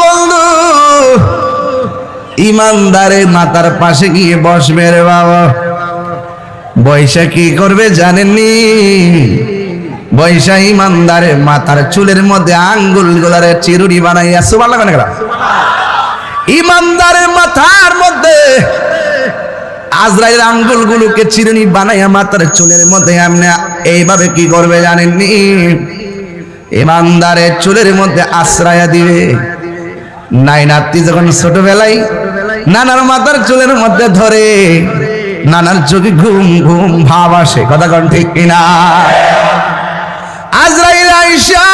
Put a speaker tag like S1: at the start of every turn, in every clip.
S1: বন্ধু, ইমানদারে মাতার পাশে গিয়ে বসবে রে বাবা। বৈশা কি করবে জানেননি? বৈশা ইমানদারে মাথার চুলের মধ্যে আঙ্গুল গুলারে চিরুনি বানাইয়া সুবান লাগানো গেল ইমানদারের মাথার মধ্যে আজরাইল আঙ্গুল গুলোকে চিরুনি বানাইয়া মাথার চুলের মধ্যে এমনি এইভাবে কি করবে জানেননি? ইমানদারের চুলের মধ্যে আশ্রয়া দিবে। নাই নাতি যখন ছোটবেলায় নানার মাথার চুলের মধ্যে ধরে, নানার চোখে ঘুম ঘুম ভাব আসে। কথা কন ঠিক কিনা? আজরাইল আইসা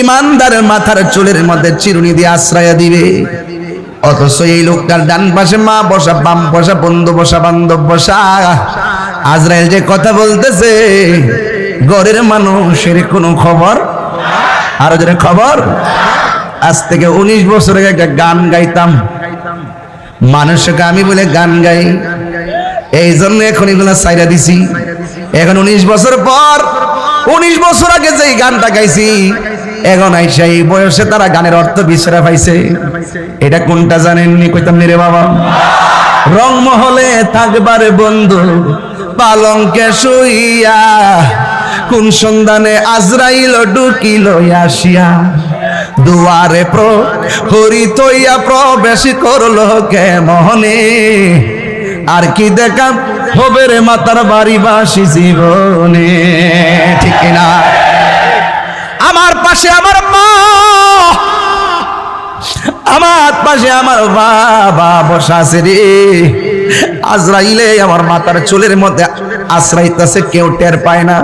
S1: ইমানদারের মাথার চুলের মধ্যে চিরুনি দিয়ে আশ্রয় দিবে। অথচ এই লোকটার ডান পাশে মা বসা, বাম বসা, বন্ধু বসা, বান্ধব বসা। আজরাইল যে কথা বলতেছে ঘরের মানুষের কোনো খবর? আরও যেন খবর। আজ থেকে উনিশ বছর আগে একটা গান গাইতাম। মানুষকে আমি বলে গান গাই। এই জন্য এখন এগুলা সাইরা দিছি। এখন উনিশ বছর পর, উনিশ বছর আগে যে গানটা গাইছি, এখন আইসা এই বয়সে তারা গানের অর্থ বিছরা পাইছে। এটা কোনটা জানেননি কইতাম রে বাবা। রংমহলে থাকবার বন্ধু, পালঙ্কে শুইয়া কোন সন্ধানে আজরাইল ঢুকিল আসিয়া দুয়ারে প্র, হরি তৈয়া প্রবেশ করল কে মোহনে আর কি দেখা হবে রে মাতার বাড়ি বাসি জীবনে। ঠিক না? আমার পাশে আমার মা। আমার পাশে আমার বাবা বসা আছে রে। আজরাইলে আমার মাতার চুলের মধ্যে আশ্রাইতেছে, কেউ টের পায় না।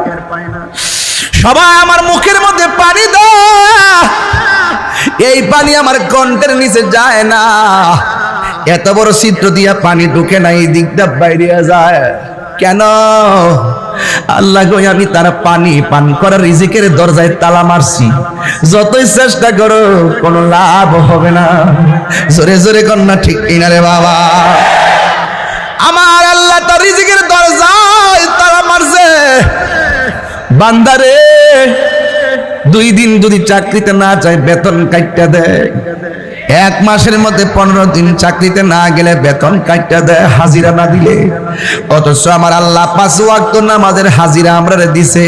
S1: সবাই আমার মুখের মধ্যে পানি দেয় এই পানি আমার কণ্ঠের নিচে যায় না। এত বড় চিত্র দিয়া পানি ঢুকে না, এই দিকটা বাইরে যায়। কেন? আল্লাহ গো, আমি তারা পানি পান করার রিজিকের দরজায় তালা মারছি। যতই চেষ্টা করো, কোনো লাভ হবে না। জোরে জোরে কন্যা, ঠিক কিনা রে বাবা? আমার আল্লাহ তার রিজিকের মারছে বান্দারে, দুই দিন যদি চাকরিতে না যায়, বেতন কাটটা দেয় এক মাসের মধ্যে পনেরো দিন চাকরিতে না গেলে বেতন কাটটা দেয় হাজিরা না দিলে। অথচ আমার আল্লাহ পাঁচ ওয়াক্ত নামাজের হাজিরা আমরা দিছে।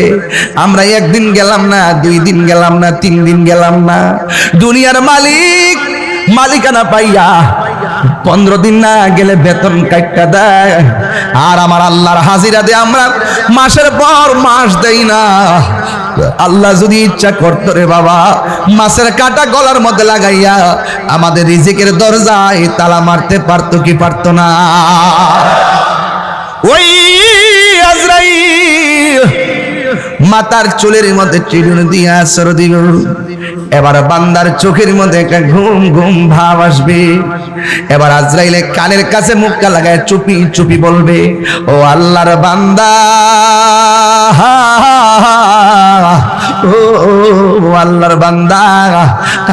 S1: আমরা একদিন গেলাম না, দুই দিন গেলাম না, তিন দিন গেলাম না। দুনিয়ার মালিক মালিকানা পাইয়া পনেরো দিন না গেলে বেতন কাটটা দেয়। আর আমার আল্লাহর হাজিরা দিয়ে আমরা মাসের পর মাস দেই না। আল্লাহ যদি ইচ্ছা করতো রে বাবা মাছের কাটা গলার মধ্যে লাগাইয়া আমাদের রিজিকের দরজায় তালা মারতে পারতো কি পারতো না? ওই আজরাইল মাতার চুলের মধ্যে চিরুন দিয়া সর দিল এবার বান্দার চোখের মধ্যে একটা ঘুম ঘুম ভাব আসবে। এবার আজরাইলে কানের কাছে মুখটা লাগায় চুপি চুপি বলবে, ও আল্লাহর বান্দা ও আল্লাহর বান্দা,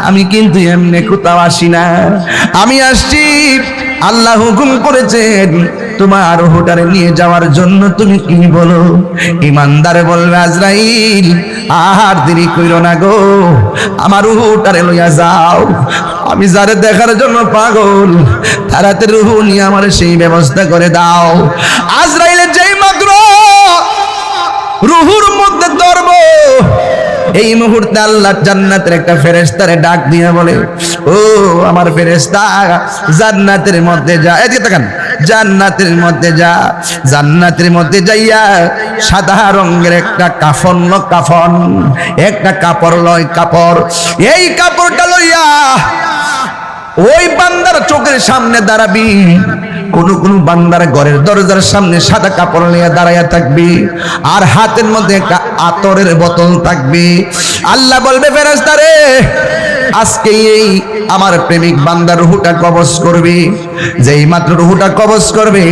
S1: আমি কিন্তু এমনি কোথাও আসি না। আমি আসছি আল্লাহ হুকুম করেছেন, তোমার হোটারে নিয়ে যাওয়ার জন্য তুমি কি বলো? ইমানদারে বলবে, আজরাইল, আর দেরি কইরো না গো, আমার হোটারে লইয়া যাও। আমি যারে দেখার জন্য পাগল তাড়াতাড়ি রুহু নিয়ে আমার সেই ব্যবস্থা করে দাও। আজরাইলের যেই মাত্র রুহুর মধ্যে ধরব এই মুহূর্তে আল্লাহ জান্নাতের একটা ফেরেস্তারে ডাক দিয়ে বলে, ও আমার ফেরেস্তা জান্নাতের মধ্যে যা এদিকে তাকান, জান্নাতের মধ্যে যা, জান্নাতের মধ্যে যাইয়া সাদা রঙের একটা কাফন কাফন, একটা কাপড় লয়, কাপড়, এই কাপড়টা লইয়া ওই বান্দার চোখের সামনে দাঁড়াবি কোন কোন বান্দার ঘরের দরজার সামনে সাদা কাপড় নিয়ে দাঁড়াইয়া থাকবি, আর হাতের মধ্যে একটা আতরের বোতল থাকবে। আল্লাহ বলবে ফেরেস্তারে আজকে এই আমার প্রেমিক বান্দার রুহুটা কবজ করবে। যেই মাত্র রুহুটা কবজ করবে,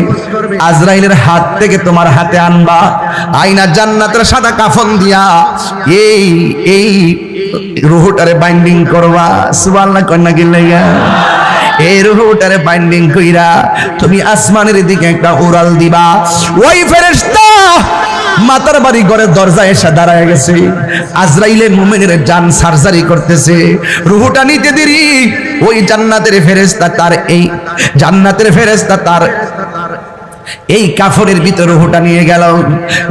S1: আজরাইলের হাত থেকে তোমার হাতে আনবা আইনা জান্নাতের সাদা কাফন দিয়া এই এই রুহুটারে বাইন্ডিং করবা। সুবহানাল্লাহ, কন্যা গিল্লাইয়া। এই রুহুটারে বাইন্ডিং কইরা তুমি আসমানের দিকে একটা উড়াল দিবা। ওই ফেরেশতা মাতার বাড়ি ঘরের দরজায় এসে দাঁড়ায় গেছে। আজরাইলে মুমিনের জান সার্জারি করতেছে। রুহুটা নিতে দেরি। ওই জান্নাতের ফেরেস্তা তার এই জান্নাতের ফেরেস্তা তার এই কাফনের ভিতর রুহুটা নিয়ে গেল।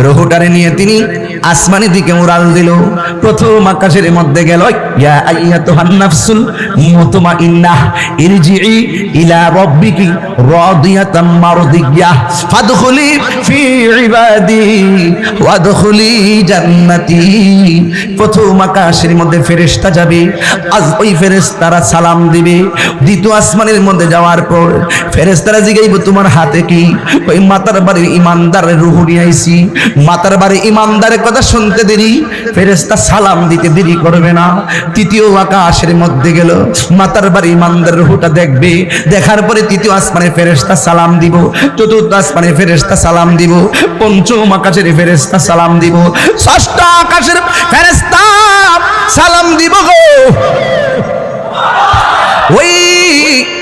S1: রুহুটারে নিয়ে তিনি আসমানি দিকে উড়াল দিল। প্রথম আকাশের মধ্যে গেল, ইয়া ইলা রাব্বিকি রাদিয়াতাম মারদিয়াহ ফাদখুলি ফি ইবাদি ওয়াদখুলি প্রথম আকাশের মধ্যে ফেরেশতা যাবে। আজ ওই ফেরেশতারা সালাম দিবে। দ্বিতীয় আসমানের মধ্যে যাওয়ার পর ফেরেশতারা জিগাইব, তোমার হাতে কি ওই মাতার বাড়ির ইমানদারের রুহ নিয়ে আইছি। মাতার বাড়ির ইমানদারের কথা শুনতে দেরি, ফেরেশতা সালাম দিতে দেরি করবে না। তৃতীয় আকাশের মধ্যে গেল, মাতার বাড়ি ইমানদার রুহটা দেখবে। দেখার পরে তৃতীয় আসমানে ফেরেশতা সালাম দিব, চতুর্থ আসমানে ফেরেশতা সালাম দিব, পঞ্চম আকাশের ফেরেশতা সালাম দিব, ষষ্ঠ আকাশের ফেরেশতা সালাম দিব গো। ওই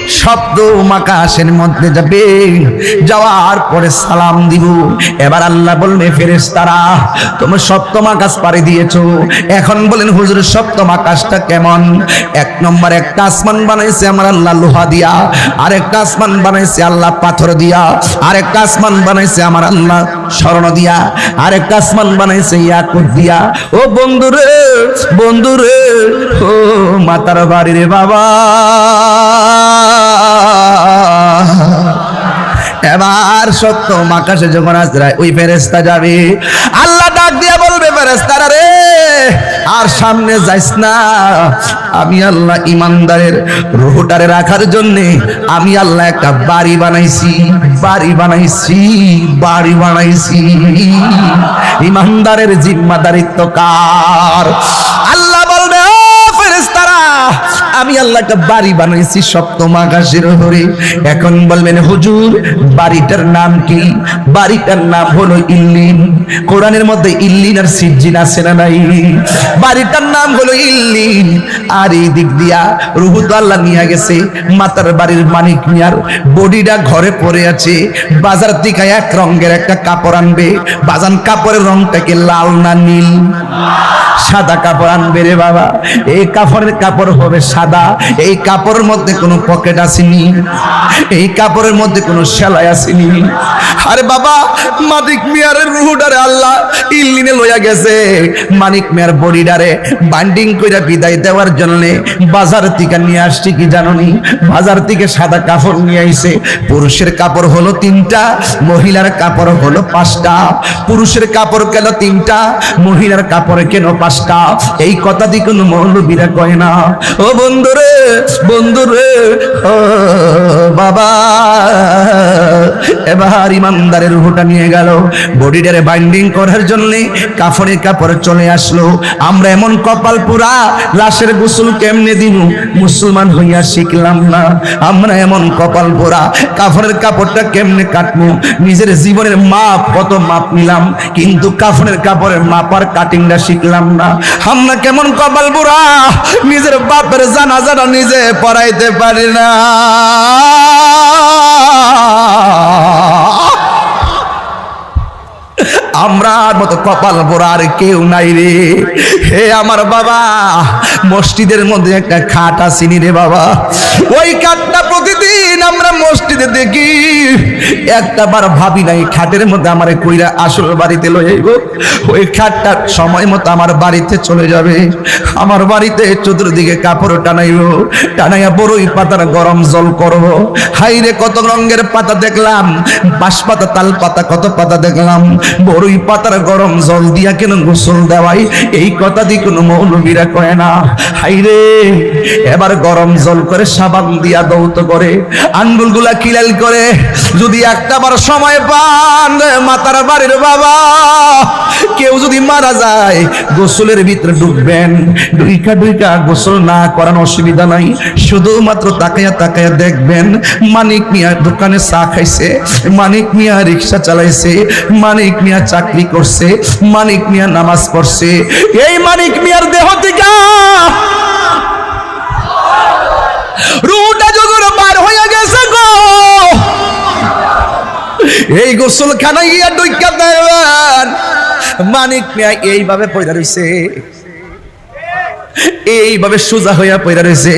S1: শব্দ আকাশের মধ্যে যাবে। যাওয়ার পরে সালাম দিব। এবার আল্লাহ বলবে ফেরেস তারা তুমি সপ্তম আকাশ পাড়ি দিয়েছ। এখন বলেন, হুজুর, সপ্তম আকাশটা কেমন? এক নম্বর, একটা আসমান বানাইছে আমার আল্লাহ লোহা দিয়া। আর একটা আসমান বানাইছে আল্লাহ পাথর দিয়া। আর একটা আসমান বানাইছে আমার আল্লাহ স্বর্ণ দিয়া। আর একটা আসমান বানাইছে ইয়াকুত দিয়া। ও বন্ধুরে বন্ধুরে ও মাতার বাড়ির বাবা। এবার সত্য আকাশে যখন আজরায় ওই ফেরেস্তা যাবে। আল্লাহ ডাক দিয়া বলবে ফেরেস্তারা রে, আর সামনে যাইস না। আমি আল্লাহ ইমানদারের রুহটারে রাখার জন্যে, আমি আল্লাহ একটা বাড়ি বানাইছি বাড়ি বানাইছি বাড়ি বানাইছি। ইমানদারের জিম্মাদারিত্ব কার? আল্লাহ আমি আল্লাহ একটা বাড়ি বানাইছি সপ্তম আকাশের উপরে এখন বলবেন, হুজুর, বাড়িটার নাম কি? বাড়িটার নাম হলো ইল্লিন। কোরআনের মধ্যে ইল্লিন আর সিজ্জিন আছে না নাই? বাড়িটার নাম হলো ইল্লিন। আর এই দিক দিয়া রুহু তো আল্লাহ নিয়ে গেছে। মাতার বাড়ির মানিক মিয়ার বডিটা ঘরে পড়ে আছে। বাজার থেকে এক রঙের একটা কাপড় আনবে। বাজান কাপড়ের রংটাকে লাল না নীল? সাদা কাপড় আনবে রে বাবা। এই কাপড়ের কাপড় হবে সাদা। এই কাপড়ের মধ্যে কোনো পকেট আসেনি, এই কাপড়ের মধ্যে কোনো সেলাই আসেনি। আরে বাবা, মানিক মিয়ারের রুহুডারে আল্লাহ ইল্লিনে লইয়া গেছে। মানিক মিয়ার বডিডারে বান্ডিং কইরা বিদায় দেওয়ার জন্য বাজার থেকে নিয়ে আসছি কি জাননি? বাজার থেকে সাদা কাপড় নিয়ে আইছে। পুরুষের কাপড় হলো তিনটা, মহিলার কাপড় হলো পাঁচটা। পুরুষের কাপড় কেন তিনটা, মহিলার কাপড় কেন পাঁচটা? এই কথা দিয়ে কোনো মৌলবীরা কয় না। ও বন্ধুরে বন্ধুরে বাবা। এবার ইমানদারের রুহটা নিয়ে গেল। বডিটারে বাইন্ডিং করার জন্য কাফনে কাপড় চলে আসলো। আমরা এমন কপাল পুরা, লাশের গোসল কেমনে দিন মুসলমান হইয়া শিখলাম না। আমরা এমন কপাল পোড়া কাফনের কাপড়টা কেমনে কাটবো? নিজের জীবনের মাপ, কত মাপ নিলাম? কিন্তু কাফনের কাপড়ের মাপ আর কাটিংটা শিখলাম না। আমরা কেমন কপাল পোড়া নিজের বাপের জানাজাটা নিজে পড়াইতে পারি না। আমরার মতো কপাল আর কেউ নাই রে। হে আমার বাবা, মসজিদের মধ্যে একটা খাট আসিনি রে বাবা। ওই খাটটা প্রতিদিন আমরা মসজিদে দেখি। একটা বার ভাবি নাই, খাটের মধ্যে আমার কইরা আসল বাড়িতে লয়ে যাইব ওই খাটটা সময় মতো আমার বাড়িতে চলে যাবে। আমার বাড়িতে চতুর্দিকে কাপড় টানাইব। টানাইয়া বড়ই পাতার গরম জল করব। হাইরে কত রঙের পাতা দেখলাম বাঁশ পাতা তাল পাতা কত পাতা দেখলাম। বড়ই পাতার গরম জল দিয়া কেন গোসল দেওয়াই? এই কথা দিয়ে কোনো মৌলবীরা কয় না। হাইরে, এবার গরম জল করে সাবান দিয়া দৌত করে আঙ্গুলগুলা কিলাল করে। যদি একটা বার সময় পান, মাতার বাড়ির বাবা, কেউ যদি মারা যায়, গোসলের ভিতরে ডুববেন। ডুইকা ডুইকা গোসল না করার অসুবিধা নাই। শুধুমাত্র তাকাইয়া তাকাইয়া দেখবেন, মানিক মিয়া দোকানে চা খাইছে, মানিক মিয়া রিক্সা চালাইছে, মানিক মিয়া চাকরি করছে, মানিক মিয়া নামাজ পড়ছে। এই মানিক মিয়ার দেহ থেকে রুটা যখন পার হয়ে গেছে গো। এই গোসল খানা গিয়া ডুইকা দেবেন মানিক মিয়া এইভাবে পয়দা রইছে। এইভাবে সোজা হইয়া পয়দা রয়েছে।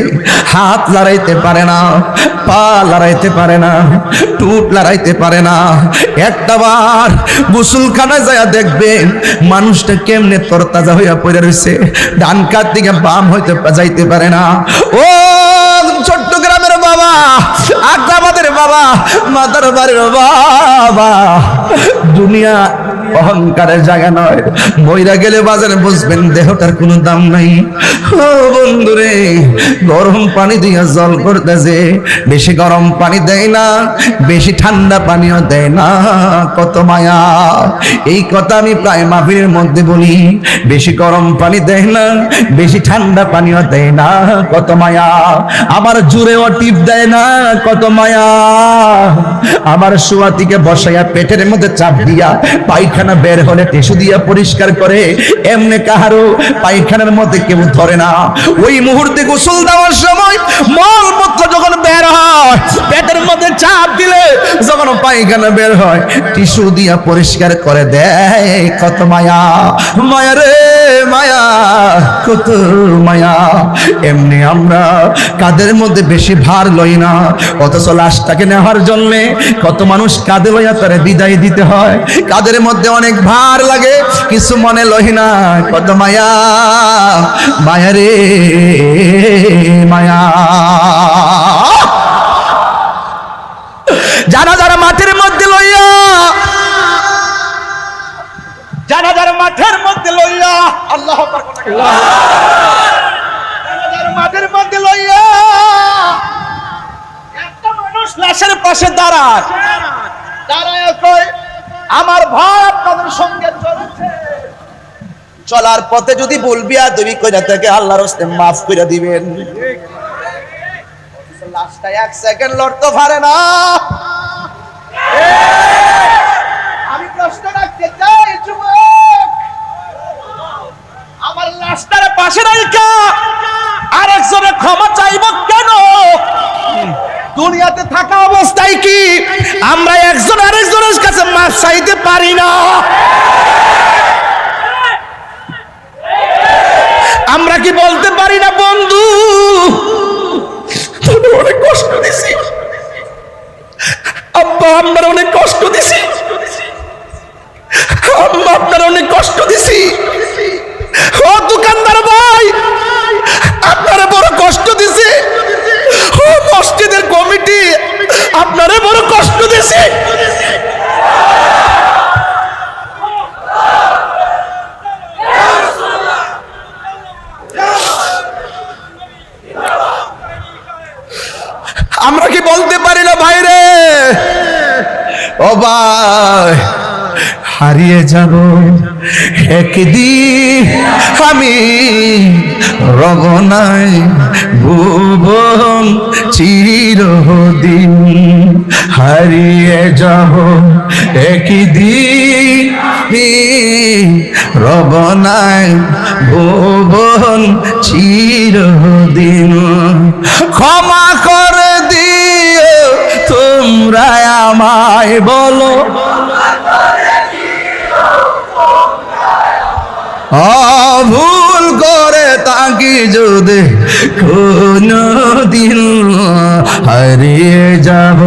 S1: হাত লড়াইতে পারে না, পা লড়াইতে পারে না টুট লড়াইতে পারে না। একটা বার গোসলখানায় যায় দেখবেন, মানুষটা কেমনে তরতাজা হইয়া পড়ে রয়েছে। ডান কাত দিকে বাম হইতে যাইতে পারে না। ও চট্টগ্রামের বাবা, আগ্রাবাদের বাবা মাতার বাড়ির বাবা। দুনিয়া অহংকারের জায়গা নয়। মইরা গেলে বাজারে বুঝবেন দেহটার কোনো দাম নাই। ও বন্ধুরে, গরম পানি দিয়া জল করতেছে বেশি গরম পানি দেয় না, বেশি ঠান্ডা পানিও দেয় না। কত মায়া। এই কথা আমি প্রায় মাহফিলের মধ্যে বলি, বেশি গরম পানি দেয় না, বেশি ঠান্ডা পানিও দেয় না। কত মায়া। আবার জুড়েও টিপ দেয় না, কত মায়া। আমার সুয়াতিকে বসাইয়া পেটের মধ্যে চাপ দিয়া পায়খানা বের হলে টিস্যু দিয়া পরিষ্কার করে, এমনি কাহারও পায়খানার মধ্যে কেউ ধরে না। ওই মুহূর্তে গোসল দেওয়ার সময় মলমূত্র যখন বের হয়, পেটের মধ্যে চাপ দিলে যখন পায়খানা বের হয়, টিস্যু দিয়া পরিষ্কার করে দেয়। কত মায়া মায়া রে। মায়া কত মায়া। এমনি আমরা কাদের মধ্যে বেশি ভার লই না? অথচ লাশটাকে নেওয়ার জন্য কত মানুষ কাঁদে লইয়া তারে বিদায় দিতে হয়। কাদের মধ্যে অনেক ভার লাগে, কিছু মনে লই না। কত মায়া মায়া রে, মায়া। মাঠের মধ্যে লইয়া আল্লাহ মাঠের মধ্যে লইয়া একটা মানুষ লাশের পাশে দাঁড়ায়। দাঁড়ায় কয় আমার ভাই আপনাদের সঙ্গে চলছে। চলার পথে যদি বলবি আর তুমি কইরা থেকে আল্লাহর হস্তে মাফ করে দিবেন। লাশটা এক সেকেন্ড লড়তে পারে না। আমি প্রশ্ন রাখতে চাই যুবক আমার লাশটার পাশে রাখা আরেকজনের ক্ষমা চাইব কেন? দুনিয়াতে থাকা অবস্থায় কি? আমরা একজন আরেকজনের কাছে মাছ চাইতে পারি না। আমরা কি বলতে পারি না, বন্ধু? অনেক কষ্ট দিছি। আব্বা আপনার অনেক কষ্ট দিছি। আম্মা, আপনার অনেক কষ্ট দিছি। দোকানদার ভাই, আপনারে বড় কষ্ট দিছি। ও মসজিদের কমিটি, আপনারে বড় কষ্ট দিছি। আমরা কি বলতে পারি না ভাইরে? ও ভাই। হারিয়ে যাব। একদিন আমি রবনায় ভুবন চিরদিন হারিয়ে যাব। একদিন রবনায় ভুবন চিরদিন ক্ষমা করে দিও তোমরা আমায় বলো। ভুল করে তাকি যদি কোনো দিন হারিয়ে যাব।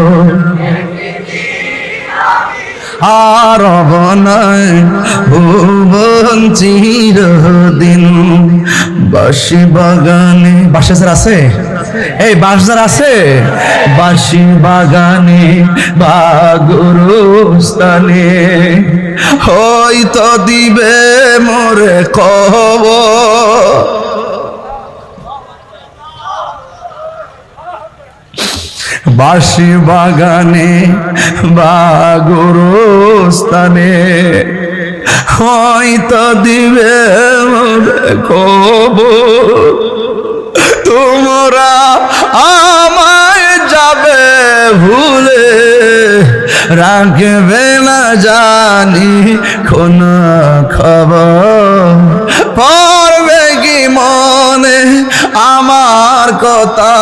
S1: আর বনায় ভুবন চিরদিন। বাসি বাগানে বাসাচার আছে? এই বাসাচার আছে? বাসি বাগানে বা গুরুস্থানে হয়তো দিবে মোরে কব বাসি বাগানে বা গুরুস্থানে হয়তো দিবে কব তোমরা আমায় যাবে ভুলে। রাখবে না জানি কোন খবর। পড়বে কি মনে আমার কথা?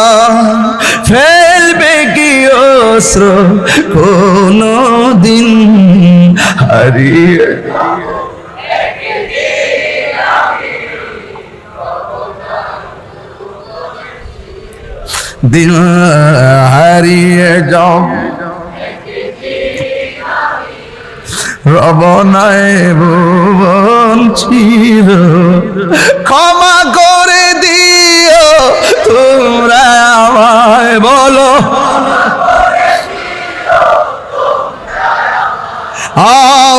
S1: কি অস্ত্র কোন দিন হারিয়ে দিন হারিয়ে যাও। রবনায় ভুবন চির ক্ষমা করে দিও তোমরা আমার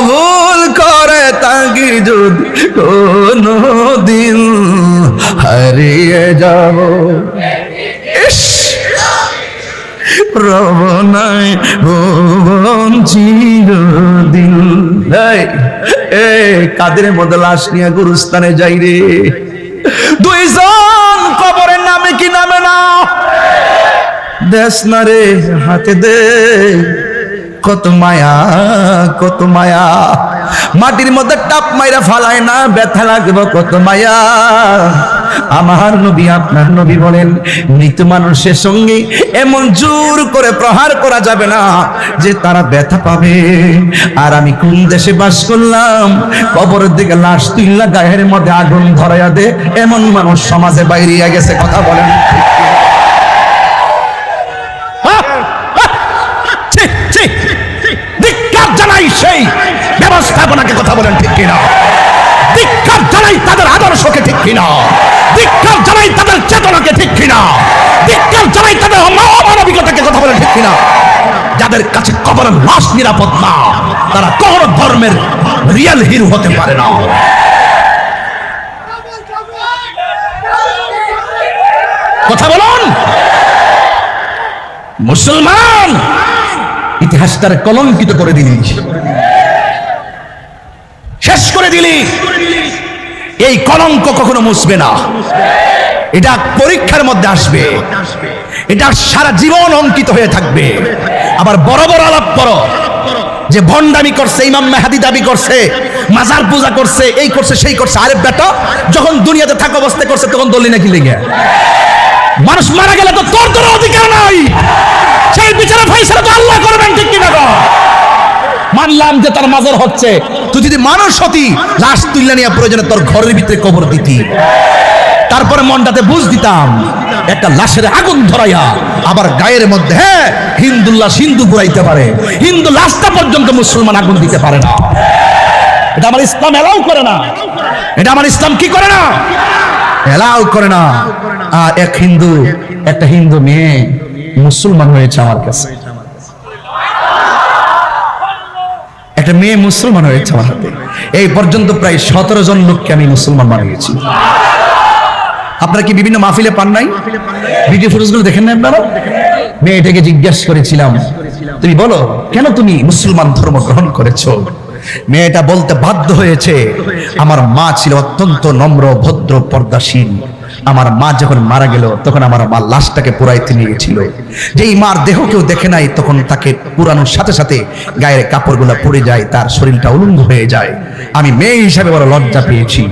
S1: ভুল করে তাকি যদি কোনো দিন হারিয়ে যাব। ইস! রবনায় ভুবন চিরদিন। এ কাদের মধ্যে লাশ নিয়ে গুরুস্থানে যাই রে? দুইজন কবরের নামে কি নামে না দেশ না রে, হাতে দে। কত মায়া কত মায়া। মাটির মধ্যে টাপ মাইরা ফালায় না ব্যথা লাগবে কত মায়া। আমার নবী আপনার নবী বলেন মৃত মানুষের সঙ্গে এমন জোর করে প্রহার করা যাবে না যে তারা ব্যথা পাবে। আর আমি কোন দেশে বাস করলাম কবরের দিকে লাশ তুইলা গায়ের মধ্যে আগুন ধরাইয়া দে এমন মানুষ সমাজে বাইরিয়া গেছে কথা বলেন। ছি, ব্যবস্থাপনাকে কথা বলেন ঠিক কিনা? ধিক্কার জানাই তাদের আদর্শকে ঠিক কিনা? ধিক্কার জানাই তাদের চেতনাকে ঠিক কিনা? ধিক্কার জানাই তাদের অমানবিকতাকে কথা বলেন ঠিক কিনা? যাদের কাছে কবরের লাশ নিরাপদ না, তারা কখনো ধর্মের রিয়েল হিরো হতে পারে না। কথা বলুন। মুসলমান, ইতিহাসটার কলঙ্কিত করে করে দিলি। এই কলঙ্ক কখনো মুছবে না। এটা পরীক্ষার মধ্যে আসবে। এটা সারা জীবন অঙ্কিত হয়ে থাকবে। আবার বড় বড় আলাপ করো। যে ভণ্ডামি করছে, ইমাম মেহাদি দাবি করছে, মাজার পূজা করছে, এই করছে, সেই করছে। আরে বেটা, যখন দুনিয়াতে থাকা অবস্থায় করছে, তখন দলি নাকি লেগে? মানুষ মারা গেলে তো তোর তোর অধিকার নাই। সেই বিচারে ফাইসালা তো আল্লাহ করবেন ঠিক কিনা গো? মানলাম যে তার মাজার হচ্ছে। তুই যদি মানুষ হতি, লাশ তুললে নিয়ে প্রয়োজনে তোর ঘরের ভিতরে কবর দিতি। তারপরে মনটাতে বুঝ দিতাম, একটা লাশের আগুন ধরাইয়া আবার গায়ের মধ্যে হ্যাঁ হিন্দু লাশ হিন্দু ঘুরাইতে পারে। হিন্দু লাশটা পর্যন্ত মুসলমান আগুন দিতে পারে না। এটা আমার ইসলাম এলাও করে না। এটা আমার ইসলাম কি করে না? এলাও করে না। আর এক হিন্দু, একটা হিন্দু মেয়ে মুসলমান হয়েছে আমার কাছে। একটা মেয়ে মুসলমান হয়েছে আমার হাতে। এই পর্যন্ত প্রায় সতেরো জন লোককে আমি মুসলমান বানিয়েছি। আপনারা কি বিভিন্ন মাহফিলে পান নাই? ভিডিও ফুটেজগুলো দেখেন না আপনারা? মেয়েটাকে জিজ্ঞাসা করেছিলাম, তুমি বলো, কেন তুমি মুসলমান ধর্ম গ্রহণ করেছ? মেয়েটা বলতে বাধ্য হয়েছে, আমার মা ছিল অত্যন্ত নম্র, ভদ্র পর্দাসীন আমার মা যখন মারা গেল, তখন আমার মা লাশটাকে পুরাইতে নিয়ে গেছিল যেই মার দেহ কেউ দেখে নাই, তখন তাকে পুরানোর সাথে সাথে গায়ের কাপড়গুলো পড়ে যায়, তার শরীরটা উলঙ্গ হয়ে যায়। আমি মেয়ে হিসাবে বড় লজ্জা পেয়েছি।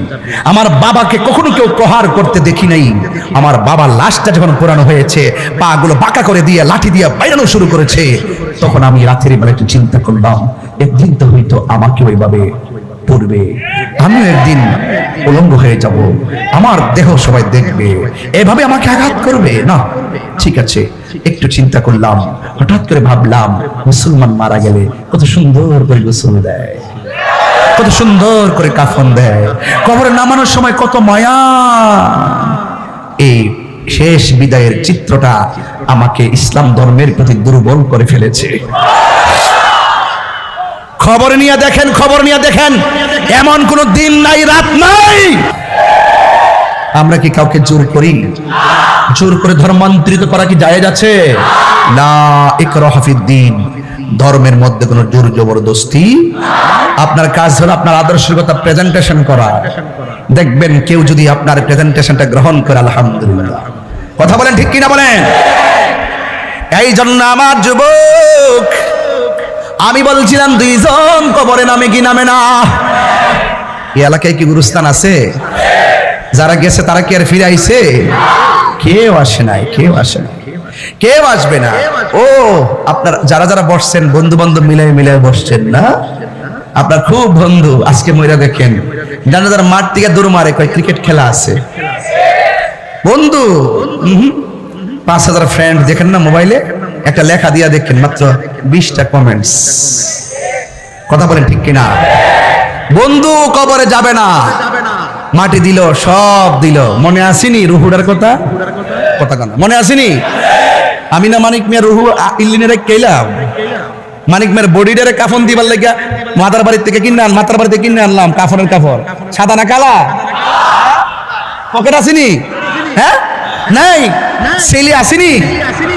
S1: আমার বাবাকে কখনো কেউ প্রহার করতে দেখি নাই। আমার বাবার লাশটা যখন পুরানো হয়েছে পা গুলো বাঁকা করে দিয়ে, লাঠি দিয়ে বাইরানো শুরু করেছে, তখন আমি রাতের বেলা একটু চিন্তা করলাম, একদিন তো হয়তো আমাকে ওইভাবে পড়বে। আমিও একদিন উলঙ্গ হয়ে যাব। আমার দেহ সবাই দেখবে। এভাবে আমাকে আঘাত করবে? না, ঠিক আছে। একটু চিন্তা করলাম। হঠাৎ করে ভাবলাম, মুসলমান মারা গেলে কত সুন্দর করে গোসল দেয়। কত সুন্দর করে কাফন দেয়। কবরে নামানোর সময় কত মায়া। এই শেষ বিদায়ের চিত্রটা আমাকে ইসলাম ধর্মের প্রতি দুর্বল করে ফেলেছে। খবর নিয়ে দেখেন, খবর নিয়ে দেখেন। এমন কোন দিন নাই, রাত নাই। আমরা কি কাউকে জোর করি? জোর করে ধর্মান্তরিত করা কি জায়েজ আছে? না ইকরাহ ফিদ্দিন ধর্মের মধ্যে কোনো জোর জবরদস্তি? আপনার কাজ হলো আপনার আদর্শের কথা প্রেজেন্টেশন করা। দেখবেন কেউ যদি আপনার প্রেজেন্টেশনটা গ্রহণ করে, আলহামদুলিল্লাহ। কথা বলেন ঠিক কিনা বলেন? এই জন্য আমার যুবক আমি বলছিলাম দুইজন কবরে নামে কি নামে না? এই এলাকায় কি গুরুস্থান আছে? যারা গেছে তারা কি আর ফিরে আইছে? কেউ আসে নাই, কেউ আসে নাই। কেউ আসবে না। ও, আপনার যারা যারা বসছেন বন্ধু বান্ধব মিলাই মিলাই বসছেন না? আপনার খুব বন্ধু, আজকে মইরা দেখেন। যারা যারা মাঠ থেকে দূর মারে, কয় ক্রিকেট খেলা আছে? বন্ধু পাঁচ হাজার ফ্রেন্ড দেখেন না মোবাইলে? একটা লেখা দিয়া দেখেন মাত্র বিশটা কমেন্টস কথা বলেন ঠিক কিনা? বন্ধু কবরে যাবে না। মাটি দিল সব দিল। মনে আসেনি রুহুডার কথা? কথা কেন। মনে আসেনি? আমি না মানিক মিয়া রুহু ইল্লিনেরে কেলাম। মানিক মেয়ের বডিটারে কাফন দিবার লেগা মাতার বাড়ির থেকে কিনে আন মাতার বাড়িতে কিনে আনলাম কাফনের কাফর সাদা না কালা? পকেট আসেনি? হ্যাঁ? নাই? সেলি আসেনি।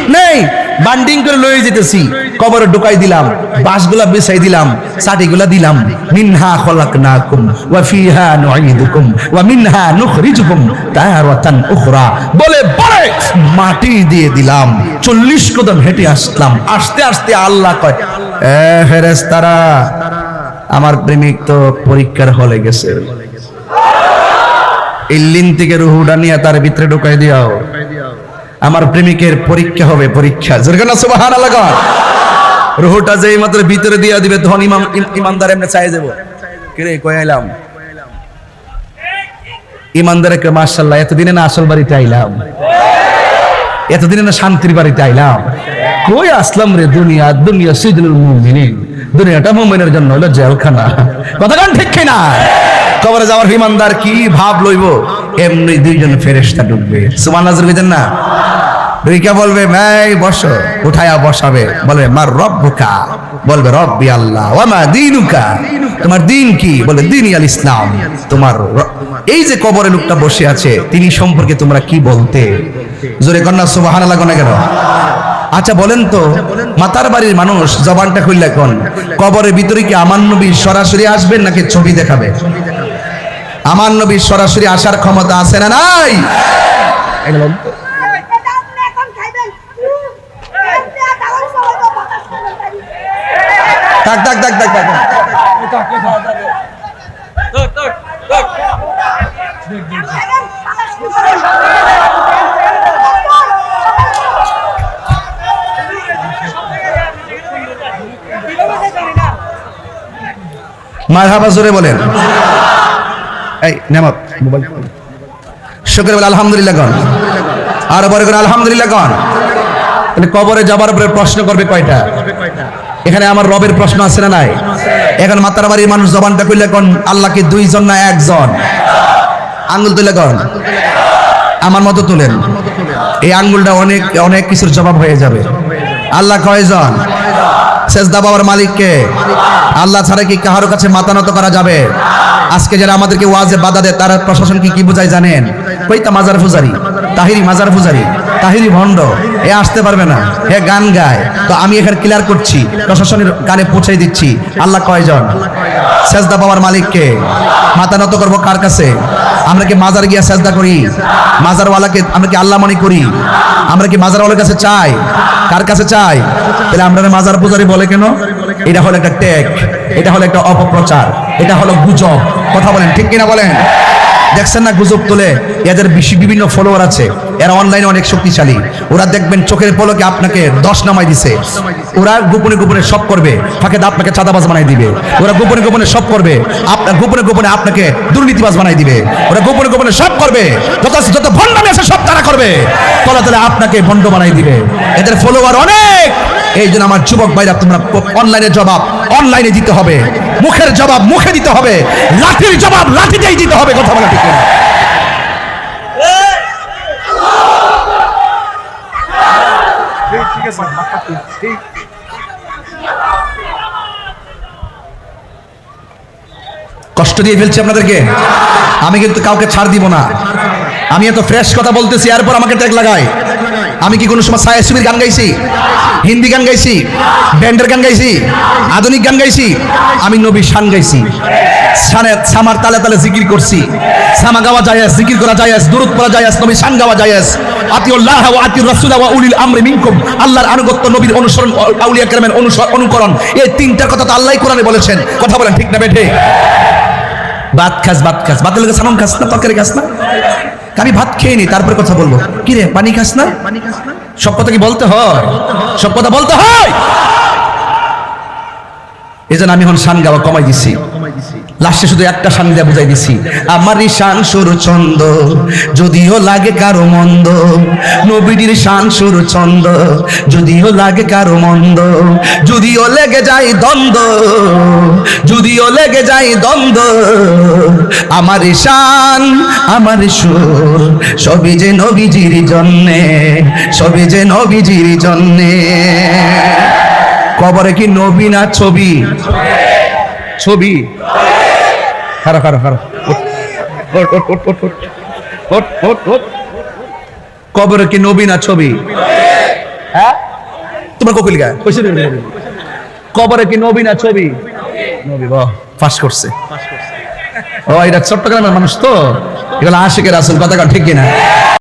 S1: নেই? বান্ডিং করে লয়ে যেতেছি। কবরে ঢুকাই দিলাম, বাঁশগুলা বিছাই দিলাম চাটিগুলা দিলাম। মিনহা খলাকনাকুম ওয়া ফিহা নুঈদুকুম ওয়া মিনহা নুখরিজুকুম তারাতান উখরা। বলে বলে মাটি দিয়ে দিলাম 40 কদম হেঁটে আসলাম। আস্তে আস্তে আল্লাহ কয়, এ ফেরেশতারা, আমার প্রেমিক তো পরীক্ষার হলে গেছে। ইল্লিন থেকে রুহুডা নিয়ে তার ভিতরে ঢুকাই দিও আমার প্রেমিকের পরীক্ষা হবে পরীক্ষা। যেরকম না সুবাহান আল্লাহ রুহুটা যেই মাত্র ভিতরে দিয়া দিবে, তখন ইমাম ইমানদার এমনি চাই দেবো। কিরে, কই আইলাম? ইমানদারকে মার্শাল্লাহ এতদিনে না আসল বাড়িতে আইলাম। এতদিনে না শান্তির বাড়িতে আইলাম। কই আসলাম রে দুনিয়া দুনিয়া সিজনুল মুমিনিন। দুনিয়াটা মুমিনের জন্য হলো জেলখানা। কথা কান ঠিক কিনা? কবরে যাওয়ার ইমানদার কি ভাব লইব? এমনি দুইজন ফেরেশতা ঢুকবে। সুমান নাজর কইতেন না। রিকা বলবে ভাই বসো। উঠায়া বসাবে। বলবে, মার রব্বুকা? বলবে, রব্বি আল্লাহ ওয়া দিনুকা? তোমার দিন কি? বলে দিন আল ইসলাম, তোমার এই যে কবরে লোকটা বসে আছে, তিনি সম্পর্কে তোমরা কি বলতে? জোরে কন্যা সুবহানাল্লাহ কোনা কেন? আচ্ছা বলেন তো, মাতার বাড়ির মানুষ, জবানটা খুললে কোন কবরের ভিতরে কি আমার নবী সরাসরি আসবেন নাকি ছবি দেখাবে? আমার নবী সরাসরি আসার ক্ষমতা আছে না নাই। থাক থাক থাক থাক থাক। মারহাবা জোরে বলেন। এই নেমত মোবাইল। শুক্র বলে, আলহামদুলিল্লাহ কন আর পরে কোন আলহামদুলিল্লাহ কন তাহলে কবরে যাবার পরে প্রশ্ন করবে কয়টা? এখানে আমার রবের প্রশ্ন আছে না নাই? এখন মাতার বাড়ির মানুষ জবানটা কইলে কোন, আল্লাহকে দুইজন না একজন? আঙ্গুল তুলে কন আমার মতো তুলেন। এই আঙ্গুলটা অনেক অনেক কিছুর জবাব হয়ে যাবে। আল্লাহ কয়জন? সেজদা বাবার মালিককে। আল্লাহ ছাড়া কি কাহারো কাছে মাথা নত করা যাবে? আজকে যারা আমাদেরকে ওয়াজে বাধা দেয়, তারা প্রশাসন কি কি বোঝায় জানেন? কইতা মাজার ফুজারি তাহিরি মাজার ফুজারি তাহিরি ভণ্ড, এ আসতে পারবে না, হে গান গায়। তো আমি এখানে ক্লিয়ার করছি, প্রশাসনের গানে পৌঁছে দিচ্ছি। আল্লাহ কয়জন? সেজদা বাবার মালিককে মাথা নত করব কার কাছে? আমরা কি মাজার গিয়া সেজদা করি? মাজারওয়ালাকে আমরা কি আল্লাহ মনে করি? আমরা কি মাজারওয়ালার কাছে চাই? কার কাছে চাই? তাহলে আমরা মাজার পূজারি বলে কেন? এটা হলো একটা টেক, এটা হলো একটা অপপ্রচার, এটা হলো গুজব। কথা বলেন, ঠিক কিনা বলেন? দেখছেন না গুজব তুলে? এদের বিভিন্ন ফলোয়ার আছে। এরা অনলাইনে অনেক শক্তিশালী। ওরা দেখবেন চোখের পলকে আপনাকে দশ নামাই দিছে। ওরা গোপনে গোপনে সব করবে। ফাঁকে আপনাকে চাঁদাবাজ বানাই দিবে। ওরা গোপনে গোপনে সব করবে। আপনার গোপনে গোপনে আপনাকে দুর্নীতিবাজ বানাই দিবে। ওরা গোপনে গোপনে সব করবে। যত যত ভণ্ডামি আছে, সব তারা করবে। তলা তলে আপনাকে ভণ্ড বানাই দিবে। এদের ফলোয়ার অনেক। এই জন্য আমার যুবক ভাইরা, তোমরা অনলাইনে জবাব অনলাইনে দিতে হবে। মুখের জবাব মুখে দিতে হবে। লাঠির জবাব লাঠিতেই দিতে হবে। কথা বলা ঠিক না কষ্ট দিয়ে ফেলছি আপনাদেরকে। আমি কিন্তু কাউকে ছাড় দিব না। আমি এত ফ্রেশ কথা বলতেছি এরপর আমাকে ট্যাগ লাগায়। আমি কি কোনো সময় সায়াসুবির গান গাইছি? হিন্দি গান গাইছি? ব্যান্ডের গান গাইছি? আধুনিক গান গাইছি? আমি নবী শান গাইছি। শানে সামার তালে তালে জিকির করছি। সামা গাওয়া জায়েজ জিকির করা জায়েজ দুরুদ পড়া জায়েজ নবী শান গাওয়া জায়েজ আতিউল্লাহ ওয়া আতিউর রাসূল ওয়া উলিল আমরি মিনকুম। আল্লাহর আনুগত্য নবীর অনুসরণ, আউলিয়া কেরামের অনুকরণ। এই তিনটা কথা তো আল্লাহই কোরআনে বলেছেন। কথা বলেন ঠিক না বেঠে? ভাত খাস ভাত খাস। ভাতের লোকে সামন খাস না, তরকারি খাস না? আমি ভাত খেয়ে নি, তারপরে কথা বলব। কি রে, পানি খাস না? সব কথা কি বলতে হয়? সব কথা বলতে হয়? এই জন্য আমি এখন শান গাওয়া কমাই দিছি। লাস্টে শুধু একটা শান দিয়ে বুঝাই দিছি। আমারই শান সুর ছন্দ, যদিও লাগে কারও মন্দ নবীটির শান সুর ছন্দ, যদিও লাগে কারও মন্দ, যদিও লেগে যায় দ্বন্দ্ব, যদিও লেগে যায় দ্বন্দ্ব, আমার শান, আমার সুর, সবই যে নবীজির জন্যে, সবই যে নবীজির জন্যে। কবরে কি নবী না ছবি? ছবি। খারো খারো খারো। কবরে কি নবী না ছবি? হ্যাঁ? তোমার কোকিল গায়ে। কবরে কি নবী না ছবি? নবী বাহ ফাঁস করছে। ও এটা চট্টগ্রামের মানুষ তো? এগুলো আশেকের আসল কথা ঠিক কিনা?